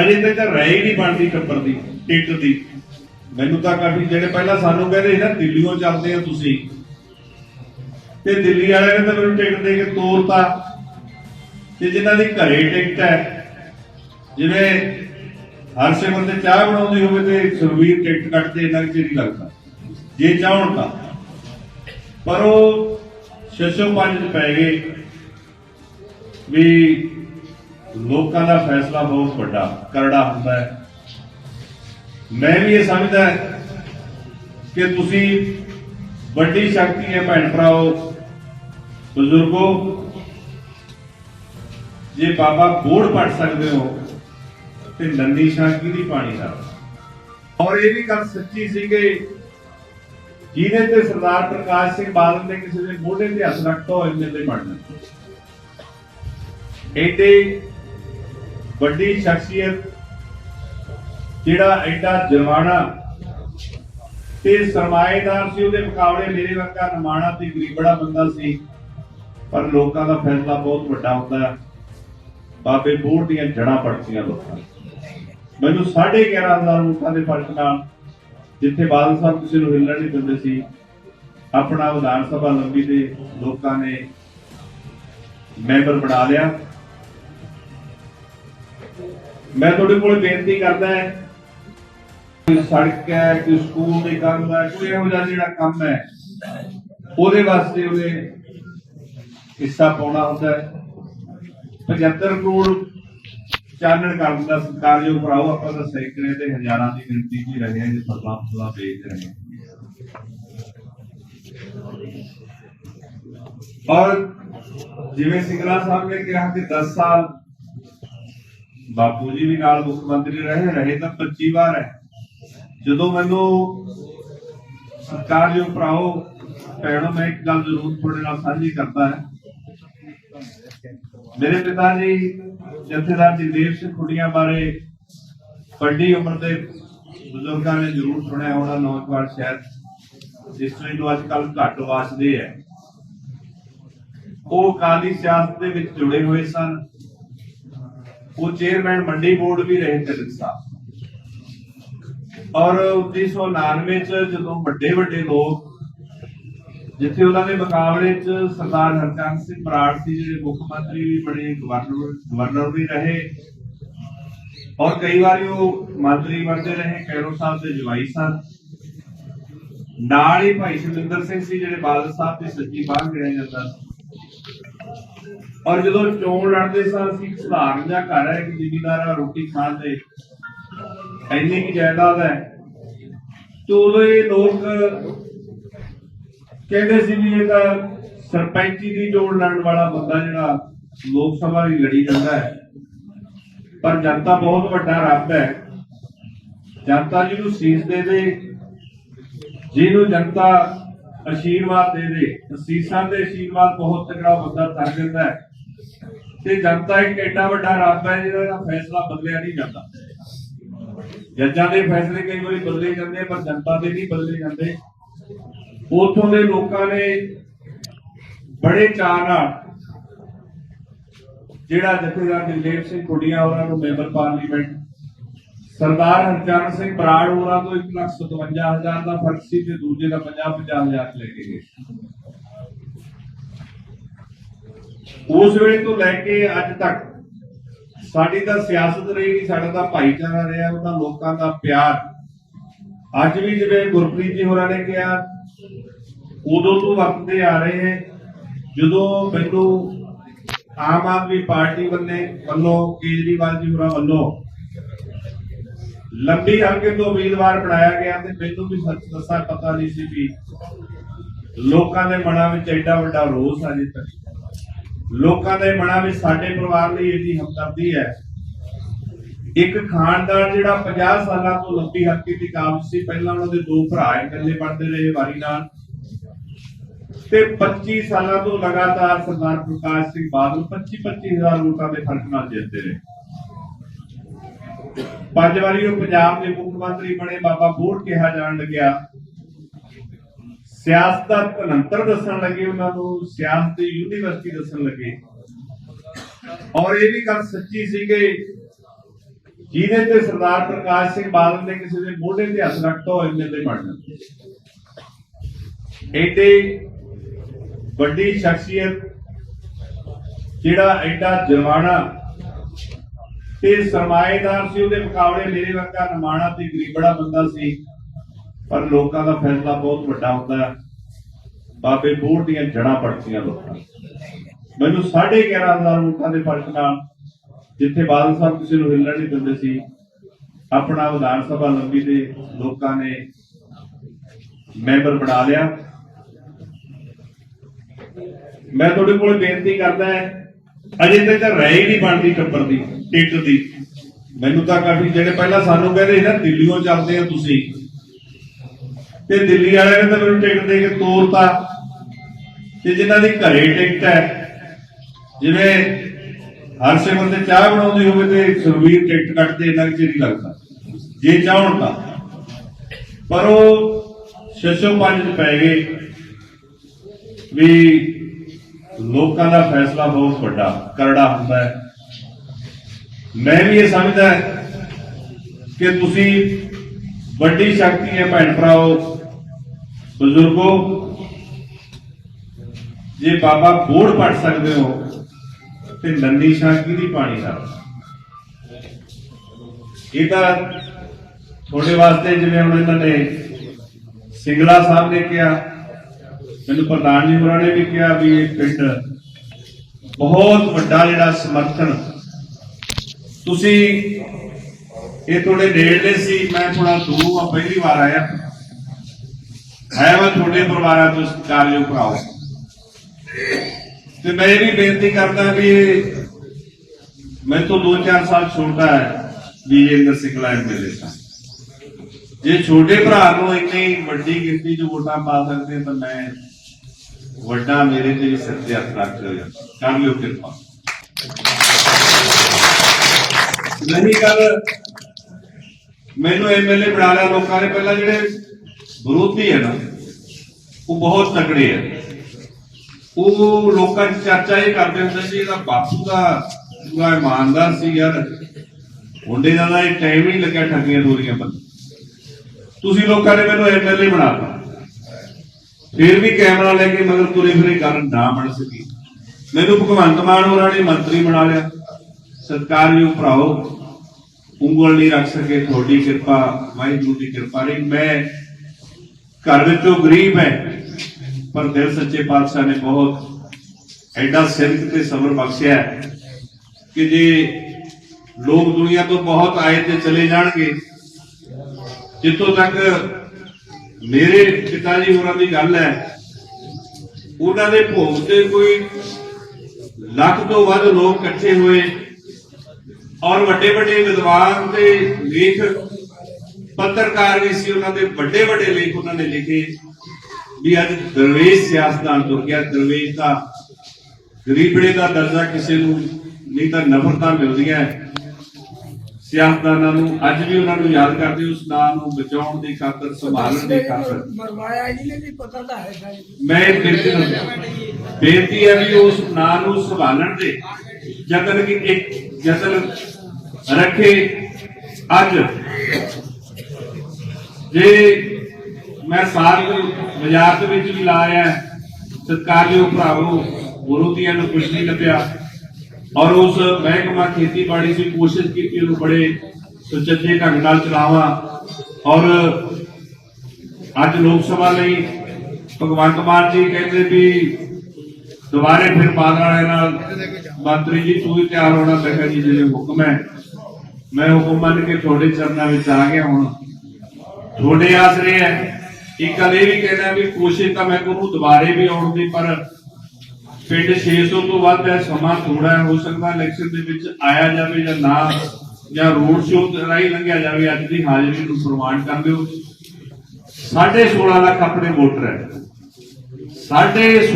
ਅਜੇ ਤੱਕ ਰਹਿ ਹੀ ਨਹੀਂ ਬਣਦੀ ਟੱਬਰ ਦੀ ਟਿਕਟ ਦੀ। ਮੈਨੂੰ ਤਾਂ ਕਾਫੀ ਜਿਹੜੇ ਪਹਿਲਾਂ ਸਾਨੂੰ ਕਹਿੰਦੇ ਸੀ ਨਾ, ਦਿੱਲੀੋਂ ਚੱਲਦੇ ਆ ਤੁਸੀਂ। ਤੇ ਦਿੱਲੀ ਵਾਲਿਆਂ ਨੇ ਤਾਂ ਮੈਨੂੰ ਟਿਕਟ ਦੇ ਕੇ ਤੋਰਤਾ। ਤੇ ਜਿਨ੍ਹਾਂ ਦੀ ਘਰੇ ਟਿਕਟ ਹੈ, ਜਿਵੇਂ ਹਰ ਸਿਮਰ ਤੇ ਚਾਹ ਬਣਾਉਂਦੀ ਹੋਵੇ ਤੇ ਸੁਰਵੀਰ ਟਿਕਟ ਕੱਟਦੇ ਇੰਨਾ ਕੁ ਚਿਰ ਲੱਗਦਾ। ਜੇ ਚਾਹਣ ਤਾਂ। ਪਰ ਉਹ ਛੇ ਪੰਜ ਚ ਪੈ ਗਏ ਵੀ ਲੋਕਾਂ ਦਾ ਫੈਸਲਾ ਬਹੁਤ ਵੱਡਾ, ਕਰੜਾ ਹੁੰਦਾ ਹੈ। ਮੈਂ ਵੀ ਇਹ ਸਮਝਦਾ ਕਿ ਤੁਸੀਂ ਵੱਡੀ ਸ਼ਕਤੀ ਹੈ ਭੈਣ ਭਰਾਓ, ਬਜ਼ੁਰਗੋ। ਜੇ ਬਾਬਾ ਬੋੜ ਪੜ ਸਕਦੇ ਹੋ, ਤੇ ਨੰਦੀ ਸ਼ਾਂਕੀ ਦੀ ਪਾਣੀ ਦਾ ਔਰ ਇਹ ਵੀ ਗੱਲ ਸੱਚੀ ਸੀ ਕਿ ਜਿਹਨੇ ਤੇ ਸਰਦਾਰ ਪ੍ਰਕਾਸ਼ ਸਿੰਘ ਬਾਦਲ ਨੇ ਕਿਸੇ ਦੇ ਮੋਢੇ ਤੇ ਹੱਥ ਰੱਖਤਾ ਹੋਏ ਤੇ ਬਣਨਾ ਇਹਦੇ ਵੱਡੀ ਸ਼ਖਸੀਅਤ ਜਿਹੜਾ ਐਡਾ ਜਰਵਾਣਾ ਤੇ ਸਰਮਾਏਦਾਰ ਸੀ, ਉਹਦੇ ਮੁਕਾਬਲੇ ਮੇਰੇ ਵਰਗਾ ਨਮਾਣਾ ਤੇ ਗਰੀਬੜਾ ਬੰਦਾ ਸੀ। ਪਰ ਲੋਕਾਂ ਦਾ ਫੈਸਲਾ ਬਹੁਤ ਵੱਡਾ ਹੁੰਦਾ ਹੈ ਬਾਬੇ ਬੋੜ ਦੀਆਂ ਜੜਾਂ ਪੜਤੀਆਂ ਲੋਕਾਂ ਦੀਆਂ। ਮੈਨੂੰ 11500 ਵੋਟਾਂ ਦੇ ਫ਼ਰਕ ਨਾਲ ਜਿੱਥੇ ਬਾਦਲ ਸਾਹਿਬ ਕਿਸੇ ਨੂੰ ਹਿੱਲਣ ਨਹੀਂ ਦਿੰਦੇ ਸੀ, ਆਪਣਾ ਵਿਧਾਨ ਸਭਾ ਲੰਬੀ ਦੇ ਲੋਕਾਂ ਨੇ ਮੈਂਬਰ ਬਣਾ ਲਿਆ। ਮੈਂ ਤੁਹਾਡੇ ਕੋਲ ਬੇਨਤੀ ਕਰਦਾ ਹੈ। ਕੋਈ ਸੜਕ ਹੈ, ਕੋਈ ਸਕੂਲ ਦੇ ਕੰਮ ਹੈ, ਕੋਈ ਇਹੋ ਜਿਹਾ ਜਿਹੜਾ ਕੰਮ ਹੈ, ਉਹਦੇ ਵਾਸਤੇ ਉਹਦੇ ਹਿੱਸਾ ਪਾਉਣਾ ਹੁੰਦਾ ਹੈ। 75 ਕਰੋੜ ਚਾਨਣ ਕਰਨ ਦਾ ਸਰਕਾਰ ਜੋ ਭਰਾਓ, ਆਪਾਂ ਤਾਂ ਸੈਂਕੜੇ ਤੇ ਹਜ਼ਾਰਾਂ ਦੀ ਗਿਣਤੀ 'ਚ ਰਹੇ ਹਾਂ ਜੇ ਫਸਲਾਂ ਫਸਲਾਂ ਵੇਚ ਰਹੇ ਔਰ ਜਿਵੇਂ ਸਿੰਗਲਾ ਸਾਹਿਬ ਨੇ ਕਿਹਾ ਕਿ 10 ਸਾਲ ਬਾਪੂ ਜੀ ਵੀ ਨਾਲ ਮੁੱਖ ਮੰਤਰੀ ਰਹੇ ਰਹੇ ਤਾਂ 25 ਵਾਰ ਹੈ। ਜਦੋਂ ਮੈਨੂੰ ਸਰਕਾਰਯੋਗ ਭਰਾਓ, ਭੈਣੋ, ਮੈਂ ਇੱਕ ਗੱਲ ਜ਼ਰੂਰ ਤੁਹਾਡੇ ਨਾਲ ਸਾਂਝੀ ਕਰਦਾ ਹੈ। ਮੇਰੇ ਪਿਤਾ ਜੀ ਜਥੇਦਾਰ ਜਗਦੇਵ ਸਿੰਘ ਖੁੱਡੀਆਂ ਬਾਰੇ ਵੱਡੀ ਉਮਰ ਦੇ ਬਜ਼ੁਰਗਾਂ ਨੇ ਜ਼ਰੂਰ ਸੁਣਿਆ ਹੋਣਾ, ਨੌਜਵਾਨ ਸ਼ਾਇਦ ਹਿਸਟਰੀ ਨੂੰ ਅੱਜ ਕੱਲ ਘੱਟ ਵਾਸਦੇ ਹੈ। ਉਹ ਕਾਲੀ ਸਿਆਸਤ ਦੇ ਵਿੱਚ ਜੁੜੇ ਹੋਏ ਸਨ। ਉਹ ਚੇਅਰਮੈਨ ਮੰਡੀ ਬੋਰਡ ਵੀ ਰਹੇ ਤਿਲਕ ਸਾਹਿਬ ਔਰ 1999 ਚ ਜਦੋਂ ਵੱਡੇ ਵੱਡੇ ਲੋਕ ਜਿੱਥੇ ਉਹਨਾਂ ਦੇ ਮੁਕਾਬਲੇ ਚ ਸਰਦਾਰ ਹਰਚੰਦ ਸਿੰਘ ਬਰਾੜ ਸੀ, ਜਿਹੜੇ ਮੁੱਖ ਮੰਤਰੀ ਵੀ ਬਣੇ ਗਵਰਨਰ ਗਵਰਨਰ ਵੀ ਰਹੇ, ਔਰ ਕਈ ਵਾਰੀ ਉਹ ਮੰਤਰੀ ਬਣਦੇ ਰਹੇ ਕੈਰੋ ਸਾਹਿਬ ਦੇ ਜਵਾਈ ਸਨ। ਨਾਲ ਹੀ ਭਾਈ ਸੁਰਿੰਦਰ ਸਿੰਘ ਸੀ, ਜਿਹੜੇ ਬਾਦਲ ਸਾਹਿਬ ਦੀ ਸੱਜੀ ਬਾਹ ਗਿਣਿਆ ਜਾਂਦਾ ਸੀ। ਔਰ ਜਦੋਂ ਚੋਣ ਲੜਦੇ ਸਾਂ, ਅਸੀਂ ਇੱਕ ਸਧਾਰਨ ਜਿਹਾ ਘਰ ਹੈ, ਇੱਕ ਜ਼ਿਮੀਦਾਰ ਆ, ਰੋਟੀ ਖਾਣ ਦੇ। ਇੰਨੀ ਕੀ ਜਾਇਦਾਦ ਹੈ। ਤੇ ਉਦੋਂ ਇਹ ਲੋਕ ਕਹਿੰਦੇ ਸੀ ਵੀ ਇਹ ਤਾਂ ਸਰਪੰਚੀ ਦੀ ਚੋਣ ਲੜਨ ਵਾਲਾ ਬੰਦਾ ਜਿਹੜਾ ਲੋਕ ਸਭਾ ਦੀ ਲੜੀ ਜਾਂਦਾ ਹੈ। ਪਰ ਜਨਤਾ ਬਹੁਤ ਵੱਡਾ ਰੱਬ ਹੈ। ਜਨਤਾ ਜਿਹਨੂੰ ਸੀਸ ਦੇ ਦੇ, ਜਿਹਨੂੰ ਜਨਤਾ ਆਸ਼ੀਰਵਾਦ ਦੇ ਦੇ ਅਸੀਸਾਂ ਦੇ ਆਸ਼ੀਰਵਾਦ ਬਹੁਤ ਤਕੜਾ ਬੰਦਾ ਕਰ ਦਿੰਦਾ ਹੈ। ਤੇ ਜਨਤਾ ਇੱਕ ਐਡਾ ਵੱਡਾ ਰੱਬ ਹੈ ਜਿਹਦਾ ਫੈਸਲਾ ਬਦਲਿਆ ਨਹੀਂ ਜਾਂਦਾ। ਜੱਜਾਂ ਦੇ ਫੈਸਲੇ ਕਈ ਵਾਰੀ ਬਦਲੇ ਜਾਂਦੇ ਪਰ ਜਨਤਾ ਦੇ ਨਹੀਂ ਬਦਲੇ ਜਾਂਦੇ। ਉਥੋਂ ਦੇ ਲੋਕਾਂ ਨੇ ਬੜੇ ਚਾਅ ਨਾਲ ਜਿਹੜਾ ਜਥੇਦਾਰ ਦਿਲਦੇਵ ਸਿੰਘ ਕੁੜੀਆਂ ਉਹਨਾਂ ਨੂੰ ਮੈਂਬਰ ਪਾਰਲੀਮੈਂਟ, ਸਰਦਾਰ ਹਰਚਰਨ ਸਿੰਘ ਬਰਾੜ ਹੋਰਾਂ ਤੋਂ 157000 ਦਾ ਫ਼ਰਕ ਸੀ ਤੇ ਦੂਜੇ ਦਾ 50 50000 ਲੈ ਕੇ ਗਏ। ਉਸ ਵੇਲੇ ਤੋਂ ਲੈ ਕੇ ਅੱਜ ਤੱਕ ਸਾਡੀ ਤਾਂ ਸਿਆਸਤ ਰਹੀ ਸਾਡਾ ਤਾਂ ਭਾਈਚਾਰਾ ਰਿਹਾ, ਉਹਦਾ ਲੋਕਾਂ ਦਾ ਪਿਆਰ। ਅੱਜ ਵੀ ਜਿਵੇਂ ਗੁਰਪ੍ਰੀਤ ਜੀ ਹੋਰਾਂ ਨੇ ਕਿਹਾ, ਉਦੋਂ ਤੋਂ ਵਰਤਦੇ ਆ ਰਹੇ ਹੈ। ਜਦੋਂ ਮੈਨੂੰ ਆਮ ਆਦਮੀ ਪਾਰਟੀ ਵੱਲੇ ਵੱਲੋਂ, ਕੇਜਰੀਵਾਲ ਜੀ ਹੋਰਾਂ ਵੱਲੋਂ ਲੰਬੀ ਹਲਕੇ ਤੋਂ ਉਮੀਦਵਾਰ ਬਣਾਇਆ ਗਿਆ ਤੇ ਮੈਨੂੰ ਵੀ ਸੱਚ ਦੱਸਾਂ, ਪਤਾ ਨਹੀਂ ਸੀ ਵੀ ਲੋਕਾਂ ਦੇ ਮਨਾਂ ਵਿੱਚ ਐਡਾ ਵੱਡਾ ਰੋਸ ਆ ਜੇ ਤੱਕ। ਲੋਕਾਂ ਦੇ ਮਨਾਂ ਵਿੱਚ ਸਾਡੇ ਪਰਿਵਾਰ ਲਈ ਇਹਦੀ ਹਮਦਰਦੀ ਹੈ। ਇੱਕ ਖਾਨਦਾਨ ਜਿਹੜਾ 50 ਸਾਲਾਂ ਤੋਂ ਲੰਬੀ ਹਲਕੇ ਕਾਬਜ ਸੀ, ਪਹਿਲਾਂ ਉਹਨਾਂ ਦੇ ਦੋ ਭਰਾ ਇਕੱਲੇ ਪੜਦੇ ਰਹੇ ਵਾਰੀ ਨਾਲ। ਤੇ 25 ਸਾਲਾਂ ਤੋਂ ਲਗਾਤਾਰ ਸਰਦਾਰ ਪ੍ਰਕਾਸ਼ ਸਿੰਘ ਬਾਦਲ 25 25000 ਵੋਟਾਂ ਦੇ ਫ਼ਰਕ ਨਾਲ ਜਿੱਤਦੇ ਰਹੇ। ਪੰਜ ਵਾਰੀ ਉਹ ਪੰਜਾਬ ਦੇ ਮੁੱਖ ਮੰਤਰੀ ਬਣੇ, ਬਾਬਾ ਬੋੜ ਕਿਹਾ ਜਾਣ ਲੱਗਿਆ ਸਿਆਸਤ ਦਾ ਤਨੰਤਰ ਦੱਸਣ ਲੱਗੇ ਉਹਨਾਂ ਨੂੰ, ਸਿਆਸਤ ਯੂਨੀਵਰਸਿਟੀ ਦੱਸਣ ਲੱਗੇ। ਔਰ ਇਹ ਵੀ ਗੱਲ ਸੱਚੀ ਸੀ ਕਿ ਜਿਹਦੇ ਤੇ ਸਰਦਾਰ ਪ੍ਰਕਾਸ਼ ਸਿੰਘ ਬਾਦਲ ਨੇ ਕਿਸੇ ਦੇ ਮੋਢੇ ਤੇ ਹੱਥ ਰੱਖਤਾ ਹੋਏ ਨੇ ਤੇ ਬਣ ਐਡੇ ਵੱਡੀ ਸ਼ਖਸੀਅਤ ਜਿਹੜਾ ਐਡਾ ਜਰਵਾਣਾ ਤੇ ਸਰਮਾਏਦਾਰ ਸੀ, ਉਹਦੇ ਮੁਕਾਬਲੇ ਮੇਰੇ ਵਰਗਾ ਨਮਾਣਾ ਤੇ ਗਰੀਬੜਾ ਬੰਦਾ ਸੀ। ਪਰ ਲੋਕਾਂ ਦਾ ਫੈਸਲਾ ਬਹੁਤ ਵੱਡਾ ਹੁੰਦਾ ਹੈ ਬਾਬੇ ਬੋੜ ਦੀਆਂ ਜੜਾਂ ਪੜਤੀਆਂ ਲੋਕਾਂ ਨੂੰ। ਮੈਨੂੰ 11500 ਵੋਟਾਂ ਦੇ ਫ਼ਰਕ ਨਾਲ ਜਿੱਥੇ ਬਾਦਲ ਸਾਹਿਬ ਕਿਸੇ ਨੂੰ ਹਿੱਲਣ ਨਹੀਂ ਦਿੰਦੇ ਸੀ, ਆਪਣਾ ਵਿਧਾਨ ਸਭਾ ਲੰਬੀ ਦੇ ਲੋਕਾਂ ਨੇ ਮੈਂਬਰ ਬਣਾ ਲਿਆ। ਮੈਂ ਤੁਹਾਡੇ ਕੋਲ ਬੇਨਤੀ ਕਰਦਾ ਹਾਂ, ਅਜੇ ਤੱਕ ਤਾਂ ਰਹਿ ਹੀ ਨਹੀਂ ਬਣਦੀ ਟੱਬਰ ਦੀ, ਟਿਕਟ ਦੀ। ਮੈਨੂੰ ਤਾਂ ਕਾਫੀ ਜਿਹੜੇ ਪਹਿਲਾਂ ਸਾਨੂੰ ਕਹਿੰਦੇ ਸੀ ਨਾ ਦਿੱਲੀੋਂ ਚੱਲਦੇ ਆ ਤੁਸੀਂ। ਤੇ ਦਿੱਲੀ ਵਾਲਿਆਂ ਨੇ ਤਾਂ ਮੈਨੂੰ ਟਿਕਟ ਦੇ ਕੇ ਤੋਰਤਾ। ਤੇ ਜਿਨ੍ਹਾਂ ਦੀ ਘਰੇ ਟਿਕਟ ਹੈ, ਜਿਵੇਂ ਹਰ ਸਿਮਰ ਤੇ ਚਾਹ ਬਣਾਉਂਦੀ ਹੋਵੇ ਤੇ ਸੁਰਵੀਰ ਟਿਕਟ ਕੱਟਦੇ ਇੰਨਾ ਕੁ ਚਿਰ ਹੀ ਲੱਗਦਾ। ਜੇ ਚਾਹਣ ਤਾਂ ਪਰ ਉਹ ਛੇ ਪੰਜ ਚ ਪੈ ਗਏ ਵੀ ਲੋਕਾਂ ਦਾ ਫੈਸਲਾ ਬਹੁਤ ਵੱਡਾ, ਕਰੜਾ ਹੁੰਦਾ ਹੈ। ਮੈਂ ਵੀ ਇਹ ਸਮਝਦਾ ਕਿ ਤੁਸੀਂ ਵੱਡੀ ਸ਼ਕਤੀ ਹੈ ਭੈਣ ਭਰਾਓ ਬਜ਼ੁਰਗੋ, ਜੇ ਬਾਬਾ ਬੋੜ ਪੜ ਸਕਦੇ ਹੋ, ਤੇ ਨੰਦੀ ਸ਼ਾਹ ਕਿਹਦੀ ਪਾਣੀ ਨਾਲ? ਇਹ ਤਾਂ ਤੁਹਾਡੇ ਵਾਸਤੇ ਜਿਵੇਂ ਹੁਣ ਇਹਨਾਂ ਨੇ ਸਿੰਗਲਾ ਸਾਹਿਬ ਨੇ ਕਿਹਾ, ਮੈਨੂੰ ਪ੍ਰਧਾਨ ਜੀ ਹੋਰਾਂ ਨੇ ਵੀ ਕਿਹਾ ਵੀ ਇਹ ਪਿੰਡ ਬਹੁਤ ਵੱਡਾ ਜਿਹੜਾ ਸਮਰਥਨ। ਤੁਸੀਂ ਇਹ ਤੁਹਾਡੇ ਨੇੜਲੇ ਸੀ, ਮੈਂ ਥੋੜਾ ਦੂਰ ਆ ਪਹਿਲੀ ਵਾਰ ਆਇਆ। ਹੈ ਮੈਂ ਤੁਹਾਡੇ ਪਰਿਵਾਰਾਂ ਤੋਂ ਸਤਿਕਾਰਯੋਗ ਭਰਾਓ। ਤੇ ਮੈਂ ਇਹ ਵੀ ਬੇਨਤੀ ਕਰਦਾ ਵੀ ਮੈਂ ਤੋਂ 2-4 ਸਾਲ ਛੋਟਾ ਹੈ, ਵਿਜੇਂਦਰ ਸਿੰਘਲਾ ਐਮਐਲਏ ਸਾਹਿਬ ਜੇ ਛੋਟੇ ਭਰਾ ਨੂੰ ਇੰਨੀ ਵੱਡੀ ਗਿਣਤੀ ਚ ਵੋਟਾਂ ਪਾ ਸਕਦੇ ਤਾਂ ਮੈਂ ਵੱਡਾ ਮੇਰੇ ਤੇ ਵੀ ਸਿਰ ਹੱਥ ਰੱਖ ਲਿਓ ਕਰ ਲਿਓ ਕਿਰਪਾ। ਨਹੀਂ ਗੱਲ, ਮੈਨੂੰ ਐਮਐਲਏ ਬਣਾ ਲਿਆ ਲੋਕਾਂ ਨੇ। ਪਹਿਲਾਂ ਜਿਹੜੇ ਵਿਰੋਧੀ ਹੈ ਨਾ, ਉਹ ਬਹੁਤ ਤਕੜੇ ਹੈ। ਉਹ ਲੋਕਾਂ ਦੀ ਚਰਚਾ ਇਹ ਕਰਦੇ ਹੁੰਦੇ ਸੀ, ਇਹਦਾ ਬਾਪੂ ਦਾ ਪੂਰਾ ਇਮਾਨਦਾਰ ਸੀ ਯਾਰ। ਮੁੰਡੇ ਦਾ ਇਹ ਟਾਈਮ ਹੀ ਲੱਗਿਆ ਠੱਗੀਆਂ ਦੋਰੀਆਂ ਬੰਦ ਤੁਸੀਂ ਲੋਕਾਂ ਨੇ ਮੈਨੂੰ ਐਮਐਲਏ ਬਣਾਤਾ। ਫਿਰ ਵੀ ਕੈਮਰਾ ਲੈ ਕੇ ਮਗਰ ਤੁਰੇ ਫਿਰੇ ਕਾਰਨ ਨਾ ਬਣ ਸਕੀ। ਮੈਨੂੰ ਭਗਵੰਤ ਮਾਨ ਹੋਰਾਂ ਨੇ ਮੰਤਰੀ ਬਣਾ ਲਿਆ। ਸਰਕਾਰਯੋਗ ਭਰਾਓ, ਉਂਗਲ ਨਹੀਂ ਰੱਖ ਸਕੇ, ਤੁਹਾਡੀ ਕਿਰਪਾ, ਵਾਹਿਗੁਰੂ ਦੀ ਕਿਰਪਾ ਰਹੀ। ਮੈਂ ਘਰ ਵਿੱਚੋਂ ਗਰੀਬ ਹੈ। ਪਰ ਦਿਲ ਸੱਚੇ ਪਾਤਸ਼ਾਹ ਨੇ ਬਹੁਤ ਐਡਾ ਸਿਰਕ ਤੇ ਸਬਰ ਬਖਸ਼ਿਆ ਕਿ ਜੇ ਲੋਕ ਦੁਨੀਆ ਤੋਂ ਬਹੁਤ ਆਏ ਤੇ ਚਲੇ ਜਾਣਗੇ, ਜਿੱਥੋਂ ਤੱਕ ਮੇਰੇ ਪਿਤਾ ਜੀ ਹੋਰਾਂ ਦੀ ਗੱਲ ਹੈ, ਉਹਨਾਂ ਦੇ ਭੋਗ ਤੇ ਕੋਈ ਲੱਖ ਤੋਂ ਵੱਧ ਲੋਕ ਇਕੱਠੇ ਹੋਏ ਔਰ ਵੱਡੇ ਵੱਡੇ ਵਿਦਵਾਨ ਤੇ ਲੇਖ ਪੱਤਰਕਾਰ ਵੀ ਸੀ ਉਹਨਾਂ ਦੇ ਵੱਡੇ ਵੱਡੇ ਲੇਖ ਉਹਨਾਂ ਨੇ ਲਿਖੇ। ਵੀ ਅੱਜ ਦਰਵੇਸ਼ ਸਿਆਸਤਦਾਨ ਤੋਂ ਗਿਆ ਦਰਵੇਸ਼ ਦਾ ਗਰੀਬੜੇ ਦਾ ਦਰਜਾ ਕਿਸੇ ਨੂੰ ਨਹੀਂ ਤਾਂ ਨਫ਼ਰਤਾਂ ਮਿਲਦੀਆਂ ਹੈ। ਸਿਆਸਤਦਾਨਾਂ ਨੂੰ ਅੱਜ ਵੀ ਉਹਨਾਂ ਨੂੰ ਯਾਦ ਕਰਦੇ ਉਸ ਨਾਂ ਨੂੰ ਬਚਾਉਣ ਦੀ ਖਾਤਰ ਸੰਭਾਲਣ ਦੀ ਖਾਤਰ। ਮਰਵਾਇਆ ਜੀ ਨੇ ਵੀ ਪਤਾ ਤਾਂ ਜੀ ਮੈਂ ਬੇਨਤੀ ਹੈ ਵੀ ਉਸ ਨਾਂ ਨੂੰ ਸੰਭਾਲਣ ਦੇ। ਯਤਨ ਕੀ ਇੱਕ ਯਤਨ ਰੱਖੇ ਅੱਜ। ਜੇ ਮੈਂ ਸਾਰ ਬਾਜ਼ਾਰ ਦੇ ਵਿੱਚ ਵੀ ਲਾ ਰਿਹਾ ਸਤਕਾਰਯੋਗ ਭਰਾਵੋ, ਗੁਰੂ ਦੀਆਂ ਨੂੰ ਕੁਝ ਨਹੀਂ ਲੱਭਿਆ। ਔਰ ਉਸ ਮਹਿਕਮਾ ਖੇਤੀਬਾੜੀ ਦੀ ਕੋਸ਼ਿਸ਼ ਕੀਤੀ, ਉਹਨੂੰ ਬੜੇ ਸੁਚੱਜੇ ਢੰਗ ਨਾਲ ਚਲਾਵਾਂ। ਔਰ ਅੱਜ ਲੋਕ ਸਭਾ ਲਈ ਭਗਵੰਤ ਮਾਨ ਜੀ ਕਹਿੰਦੇ ਵੀ ਦੁਬਾਰੇ ਫਿਰ ਬਾਦਲ ਵਾਲੇ ਨਾਲ ਮੰਤਰੀ ਜੀ, ਤੂੰ ਵੀ ਤਿਆਰ ਹੋਣਾ, ਮੈਂ ਕਿਹਾ ਜੀ, ਜਿਹੜੇ ਹੁਕਮ ਹੈ, ਮੈਂ ਹੁਕਮ ਮੰਨ ਕੇ ਤੁਹਾਡੇ ਚਰਨਾਂ ਵਿੱਚ ਆ ਗਿਆ ਹੁਣ। ਤੁਹਾਡੇ ਆਸਰੇ ਹੈ। ਇੱਕ ਗੱਲ ਇਹ ਵੀ ਕਹਿਣਾ ਵੀ ਕੋਸ਼ਿਸ਼ ਤਾਂ ਮੈਂ ਕੋਨੂੰ ਦੁਬਾਰੇ ਵੀ ਆਉਣ ਦੀ, ਪਰ ਪਿੰਡ 600 ਤੋਂ ਵੱਧ ਹੈ ਸਮਾਂ ਥੋੜਾ ਹੈ ਹੋ ਸਕਦਾ ਇਲੈਕਸ਼ਨ ਦੇ ਵਿੱਚ ਆਇਆ ਜਾਵੇ ਜਾਂ ਨਾ, ਜਾਂ ਰੋਡ ਸ਼ੋਅ ਰਾਹੀਂ ਲੰਘਿਆ ਜਾਵੇ, ਅੱਜ ਦੀ ਹਾਜ਼ਰੀ ਨੂੰ ਪ੍ਰਵਾਨ ਕਰ ਦਿਓ। 16.5 ਲੱਖ ਆਪਣੇ ਵੋਟਰ ਹੈ। 16.5